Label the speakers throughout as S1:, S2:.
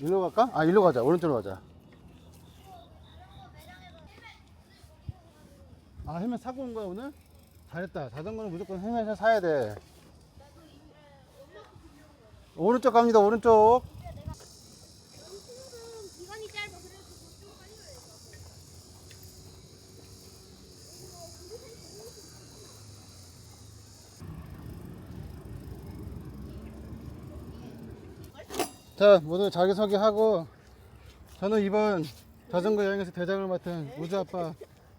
S1: 일로 갈까? 아 일로 가자. 오른쪽으로 가자. 아 헬멧 사고 온 거야 오늘? 잘했다. 자전거는 무조건 헬멧을 사야 돼. 오른쪽 갑니다 오른쪽
S2: 기간이 짧아 그래서 좀 빨리 가야겠다.
S1: 자 모두 자기소개하고 저는 이번 자전거 여행에서 대장을 맡은 우주 아빠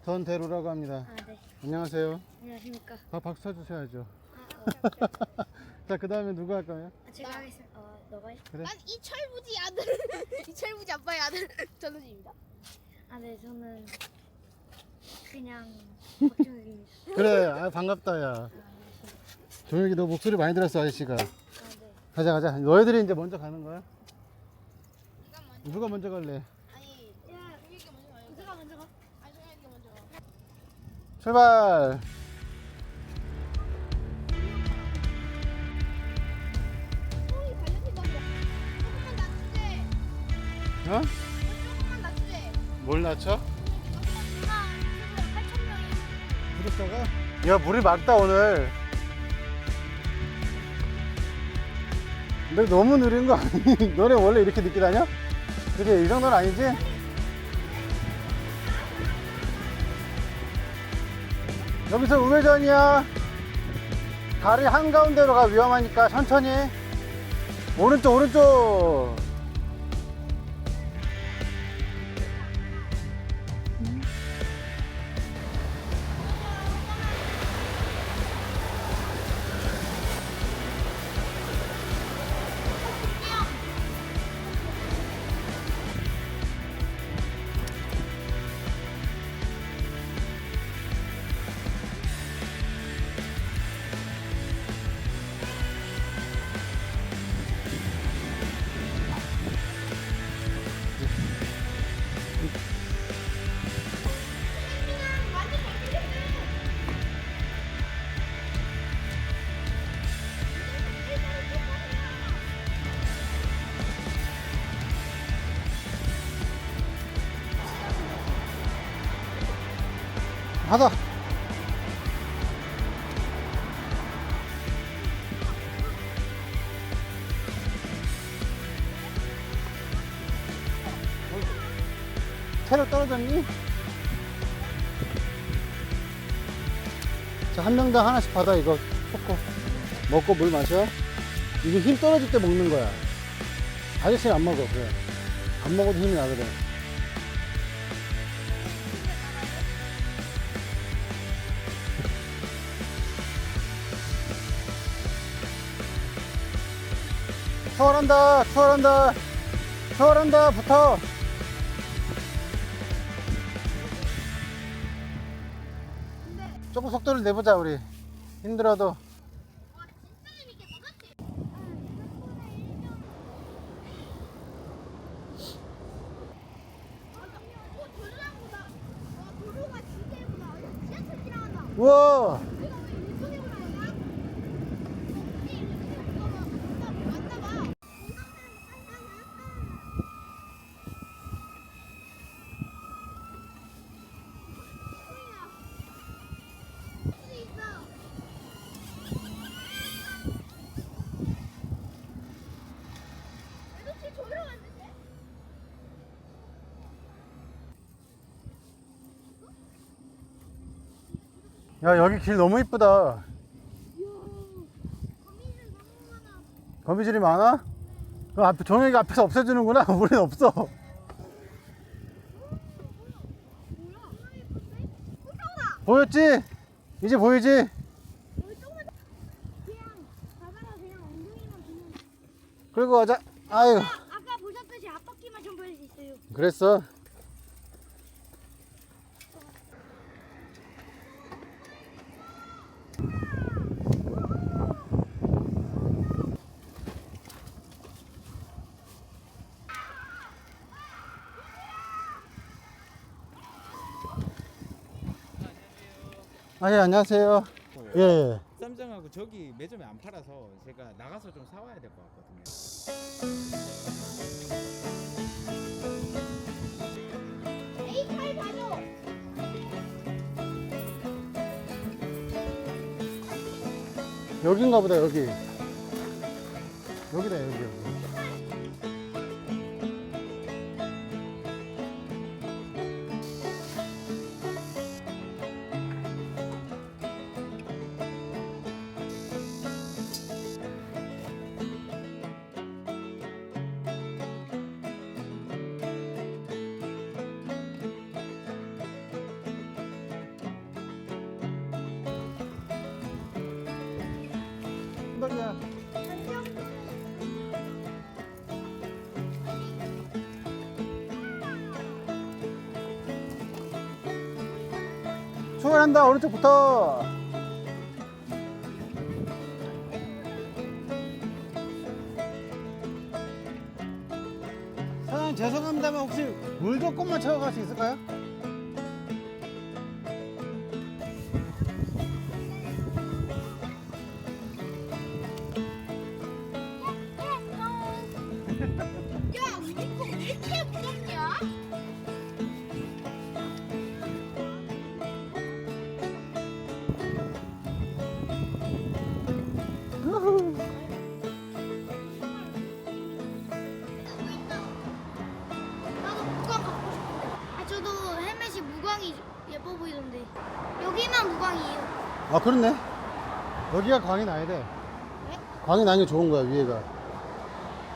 S1: 전대로라고 합니다
S2: 아 네.
S1: 안녕하세요
S2: 안녕하십니까.
S1: 다 박수 쳐주셔야죠
S2: 아.
S1: 자 그 다음에 누구 할까요?
S2: 아, 제가 하겠습니다. 어, 너가 해?
S1: 그래
S3: 난 이철부지 아들 이철부지 아빠의 아들 전우진입니다.
S2: 아, 네, 저는 그냥 박준욱입니다.
S1: 그래 아 반갑다 야
S2: 아, 네.
S1: 조혁이 너 목소리 많이 들었어 아저씨가
S2: 아, 네.
S1: 가자 가자 너희들이 이제 먼저 가는 거야?
S3: 네가 먼저
S1: 누가 먼저 갈래?
S3: 아니 야 동혁이가 먼저 가요.
S2: 우주가 먼저 가.
S3: 아니 동혁이가 먼저 가.
S1: 출발
S3: 형이 관련된 거 조금만 낮추지.
S1: 어?
S3: 조금만 낮추지.
S1: 뭘 낮춰?
S3: 누나 유튜브에 8천 명이
S1: 구독자가? 야 물이 맑다 오늘 근데 너무 느린 거 아니? 너네 원래 이렇게 늦게 다녀? 그게 이 정도는 아니지? 여기서 우회전이야 다리 한가운데로 가 위험하니까 천천히 오른쪽 오른쪽 하다 체력 떨어졌니? 자, 한 명당 하나씩 받아, 이거. 초코. 먹고 물 마셔. 이게 힘 떨어질 때 먹는 거야. 아저씨는 안 먹어, 그래. 안 먹어도 힘이 나거든. 추월한다, 추월한다, 추월한다, 붙어. 조금 속도를 내보자, 우리. 힘들어도.
S3: 와진짜 재밌겠다 그치? 오 도로랑보다 와 도로가 진짜 예쁘다 야, 지하철 지나간다
S1: 우와!
S3: 내가 왜 일본에 올라왔나? 혹시 일본에 올라가 왔나봐 있어 애도치 조이러 갔는데?
S1: 야, 여기 길 너무 이쁘다.
S3: 거미줄
S1: 거미줄이 많아? 그 앞에, 종혁이가 앞에서 없애주는구나. 우린 없어. 보였지? 이제 보이지? 그리고 가자. 아유,
S2: 아까 보셨듯이 앞바퀴만 좀 보일 수 있어요.
S1: 그랬어. 아, 예, 안녕하세요. 예, 예.
S4: 쌈장하고 저기 매점에 안 팔아서 제가 나가서 좀 사와야 될 것 같거든요. 에이, 팔 봐줘.
S1: 여긴가 보다 여기. 여기다 여기 여기 한박이야 출발한다 오른쪽부터 사장님 죄송합니다만 혹시 물 조금만 채워갈 수 있을까요?
S2: 무광이 예뻐 보이던데. 여기만 무광이에요.
S1: 아 그렇네. 여기가 광이 나야 돼. 광이 나는 게 좋은 거야 위에가.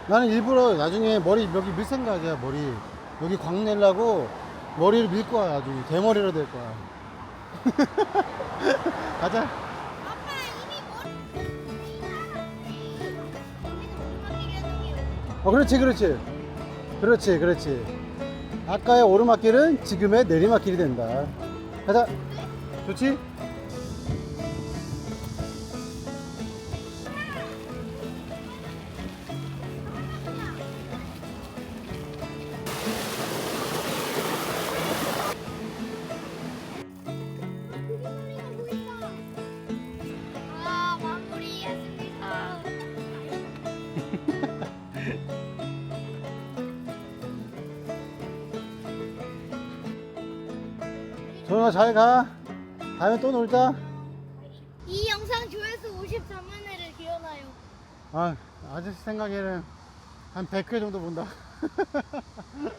S1: 나는 일부러 나중에 머리 여기 밀 생각이야 머리. 여기 광 내려고 머리를 밀 거야 나중에. 대머리로 될 거야. 가자.
S3: 아빠 이미 머리
S1: 어 그렇지 그렇지. 그렇지 그렇지 아까의 오르막길은 지금의 내리막길이 된다 가자 좋지? 정아 잘 가. 다음에 또 놀자.
S2: 이 영상 조회수 53만 회를 기원하여.
S1: 아 아저씨 생각에는 한 100회 정도 본다